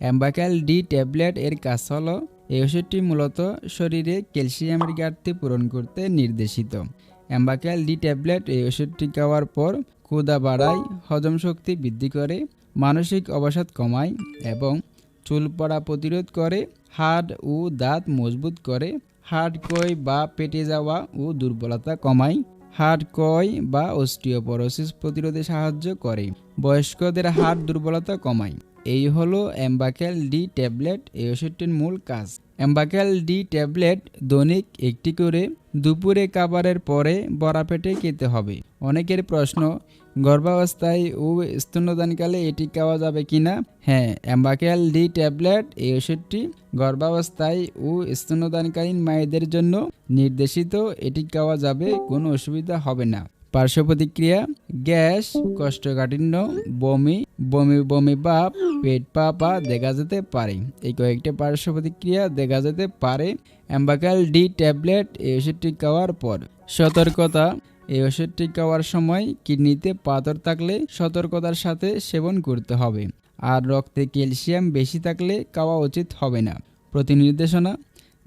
অ্যাম্বাক্যাল D tablet এর কাজ হলো এই ওষুধটি মূলত শরীরে ক্যালসিয়ামের ঘাটতি পূরণ করতে নির্দেশিত। অ্যাম্বাক্যাল ডি ট্যাবলেট এই ওষুধটি খাওয়ার পর ক্ষুদা বাড়ায়, হজম শক্তি বৃদ্ধি করে, মানসিক অবসাদ কমায় এবং চুল পড়া প্রতিরোধ করে, হাড় ও দাঁত মজবুত করে, হাড় কই বা পেটে যাওয়া ও দুর্বলতা কমায়, হাড় কয় বা অস্টিওপরোসিস প্রতিরোধে সাহায্য করে, বয়স্কদের হাড় দুর্বলতা কমায়। এই হলো অ্যাম্বাকেল ডি ট্যাবলেট এই ওষুধটির মূল কাজ। অ্যাম্বাকেল ডি ট্যাবলেট দৈনিক একটি করে, দুপুরে খাবারের পরে বড়া পেটে খেতে হবে। অনেকের প্রশ্ন, গর্ভাবস্থায় ও স্তন্যদানকালে এটি খাওয়া যাবে কিনা? হ্যাঁ অ্যাম্বাকেল ডি ট্যাবলেট এই ওষুধটি গর্ভাবস্থায় ও স্তন্যদানকালীন মায়েদের জন্য নির্দেশিত, এটি খাওয়া যাবে, কোনো অসুবিধা হবে না। পার্শ্ব প্রতিক্রিয়া, গ্যাস, কোষ্ঠকাঠিন্য, বমি বমি বমি ভাব, পেট পা পা দেখা যেতে পারে। এই কয়েকটি পার্শ্ব প্রতিক্রিয়া দেখা যেতে পারে। অ্যাম্বাকাল ডি ট্যাবলেট এই ওষুধটি খাওয়ার পর। সতর্কতা, এই ওষুধটি খাওয়ার সময় কিডনিতে পাথর থাকলে সতর্কতার সাথে সেবন করতে হবে। আর রক্তে ক্যালসিয়াম বেশি থাকলে খাওয়া উচিত হবে না। প্রতিনির্দেশনা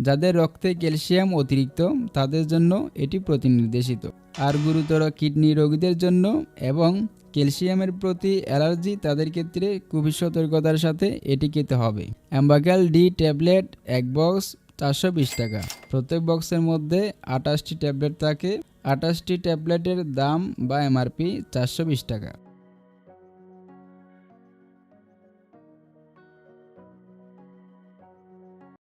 যাদের রক্তে ক্যালসিয়াম অতিরিক্ত, তাদের জন্য এটি প্রতিনির্দেশিত। আর গুরুতর কিডনি রোগীদের জন্য এবং ক্যালসিয়ামের প্রতি অ্যালার্জি তাদের ক্ষেত্রে খুবই সতর্কতার সাথে এটি খেতে হবে। অ্যাম্বাগাল ডি ট্যাবলেট এক বক্স চারশো বিশ টাকা। প্রত্যেক বক্সের মধ্যে আঠাশটি ট্যাবলেট থাকে। আঠাশটি ট্যাবলেটের দাম বা এমআরপি চারশো বিশ টাকা।